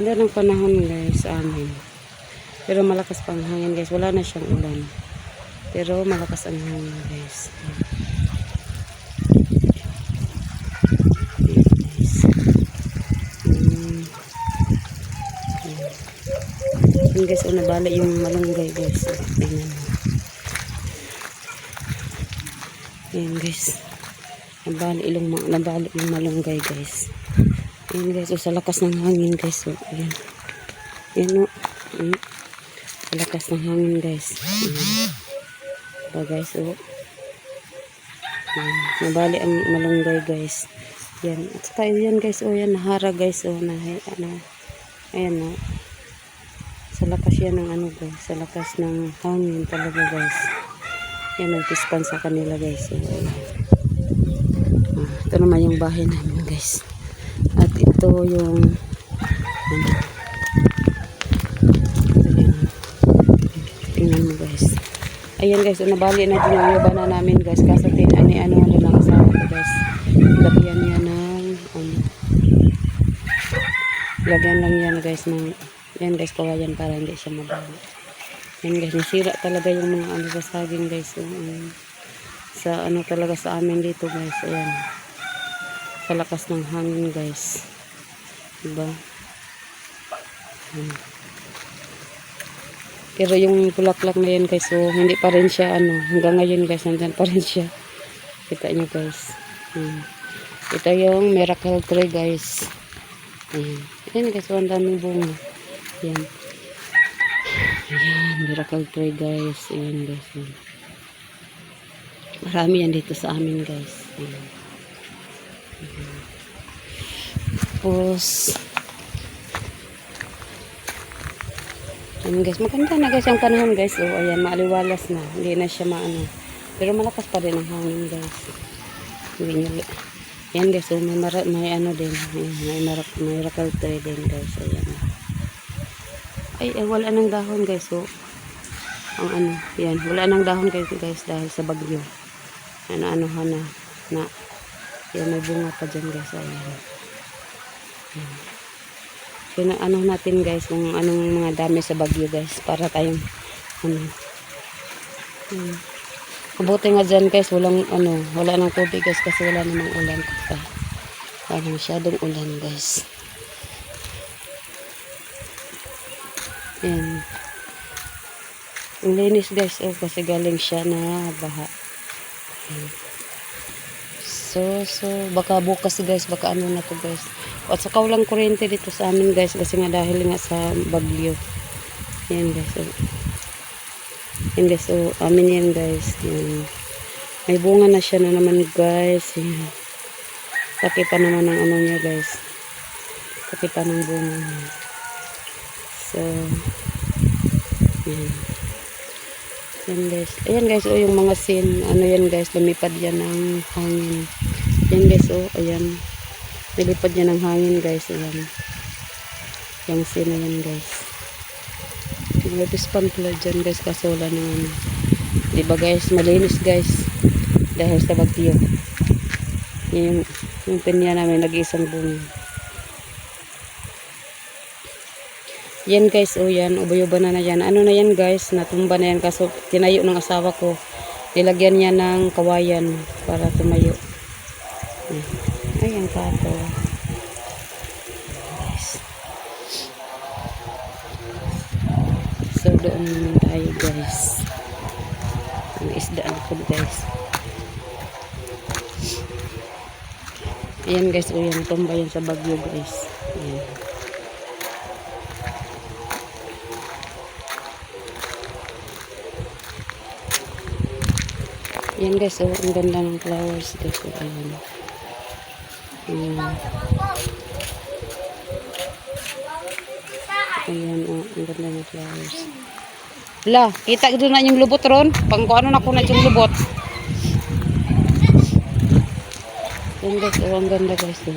Ganda ng panahon guys sa amin. Pero malakas pang hangin guys. Wala na siyang ulan. Pero malakas ang hangin guys. Ayan, guys. Mm. Ayan. Ayan guys, oh, nabali yung malunggay guys. Mo. Ayan guys. Nabali ma- nabali yung malunggay guys. Ayan guys, oh, sa lakas ng hangin guys. Oh, ayan. Ayan oh. Ayan. Sa lakas ng hangin guys. Ayan. Diba guys, oh. Ayan. Nabali ang malunggay guys. Yan. At saka yan guys, oh yan, nahara guys, oh. Nah, ano, ayan oh. Sa lakas yan ng ano guys. Sa lakas ng hangin talaga guys. Yan, nagpispan sa kanila guys. Oh, ayan. Ah, ito naman yung bahay namin guys. Ito yung ano, tingnan mo guys. Ayan guys, nabali na din yung iba na namin guys. Kasi tin, ano, ano, ano lang asawa ko guys. Lagyan niya ng, ano, lagyan lang yan guys ng, yan guys, kawayan para hindi siya mabali. Yan guys, nasira talaga yung mga ano sa saging guys. So, um, sa ano talaga sa amin dito guys. Ayan. Sa lakas ng hangin guys. Diba? Ayan. Pero yung bulaklak na yan guys, so hindi pa rin siya ano, hanggang ngayon guys, nandyan pa rin siya. Kita nyo guys. Ayan. Ito yung miracle tree guys. Ayan. Ayan guys, so ang daming bunga. Ayan. Ayan, miracle tree guys. Ayan guys. Ayan. Marami yan dito sa amin guys. Ayan. Ayan. Tapos, ayan guys, maganda na guys ang panahon guys. Oh, ayan, maaliwalas na. Hindi na siya maano. Pero malakas pa rin ang hangin guys. Hindi nyo, yan guys, oh, may, mara, may ano din. Ayan, may, marak, may miracle tree din guys. Ayan. Ay, ay, wala nang dahon guys. So, ang ano, yan, wala nang dahon guys, guys dahil sa bagyo. Ano, ano, na, na, yan, may bunga pa dyan guys. Ayan. So, na, ano natin guys, kung anong mga dami sa bagyo guys, para tayong, ano, hmm. Mabuti nga dyan guys, walang, ano, wala nang tubig guys, kasi wala namang ulan. Pa. Wala masyadong ulan guys. Yan. Ang linis guys, oh, kasi galing siya na baha. Yan. So, so, baka bukas guys, baka ano na to guys. At saka walang kuryente dito sa amin guys, kasi nga dahil nga sa bagyo. Yan guys, oh. Yan guys, so, amin yan guys. Yan. May bunga na siya na naman guys. Yan. Laki pa naman ang ano niya guys. Laki pa ng bunga. So, yan. Yan guys. Ayan guys, oh, yung mga sin, ano yan guys, lumipad yan ng hangin. Yan guys, oh, ayan. Nilipad yan ng hangin guys, ayan. Yung sin na yan guys. May pispan pala dyan guys, kaso wala nang ano. Diba guys, malinis guys. Dahil sa bagyo. Yung, yung pinya namin, nag-isang bunga. Yan guys, oh yan, ubo-ubo na na yan. Ano na yan guys, natumba na yan kaso tinayo ng asawa ko. Nilagyan niya ng kawayan para tumayo. Ayan. Ay, ang kato. So, doon naman tayo guys. Ang isdaan ko guys. Ayan guys, oh yan, tumba yan sa bagyo guys. Ayan. Yan guys, oh, ang ganda ng flowers. Oh, ayan. Ayan. Ayan, oh, ang ganda ng flowers. La, kita doon na yung lubot ron. Pang kung ano na ko yung lubot. Yan guys, oh, ang ganda guys. Oh.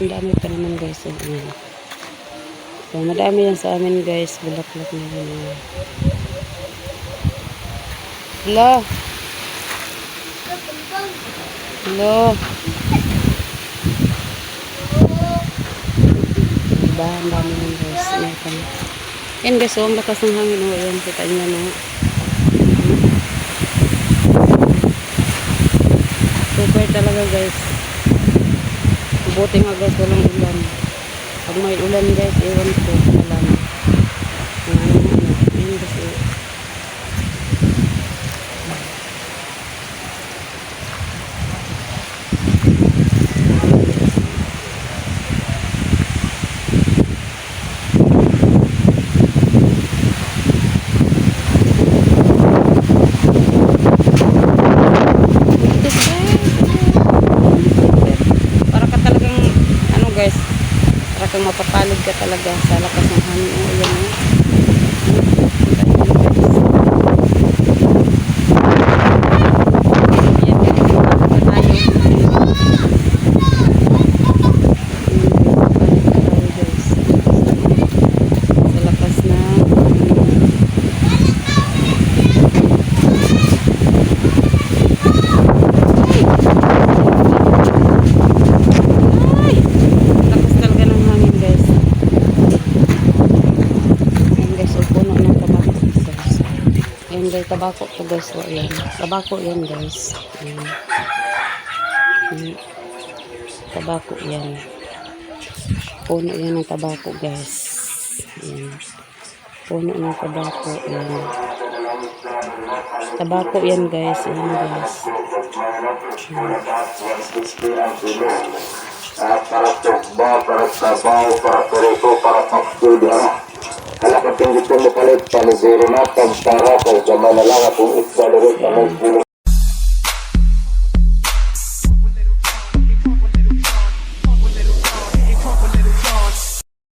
Ang dami pa naman guys. Oh, ayan. So, madami yan sa amin guys. Bulaklak na yan. oh. Hello. iba. Ang dami ng guys. Yan guys, oh, ang lakas ng hangin. Oh, yan, kita niyo na. Super talaga guys. Buti nga guys, walang ulan. Pag may ulan guys, ewan ko. Alam. Ano, ano, ano. Oh. Para ka talagang, ano guys, para kang mapapalad ka talaga sa lakas ng hangin. Oh, ayan oh. Ayan guys, balik na tayo. Balik na tayo guys. Sa lakas ng Ay! Lakas talaga ng hangin guys. Ayan guys, so puno ng tabako. guys. Ayan guys, tabako to guys. So, ayan. Tabako yan guys. Ayan. Ayan. Tabako yan. Puno yan ng tabako guys. Ayan. Puno ng tabako. Ayan. Tabako yan guys. Ayan guys. Ah, para tumba, para trabaho, para pereko, para pagstudio. Kala ka tinggi mo palit, paniguro na, pagpara, pagkama na lang, akong isda, sa mga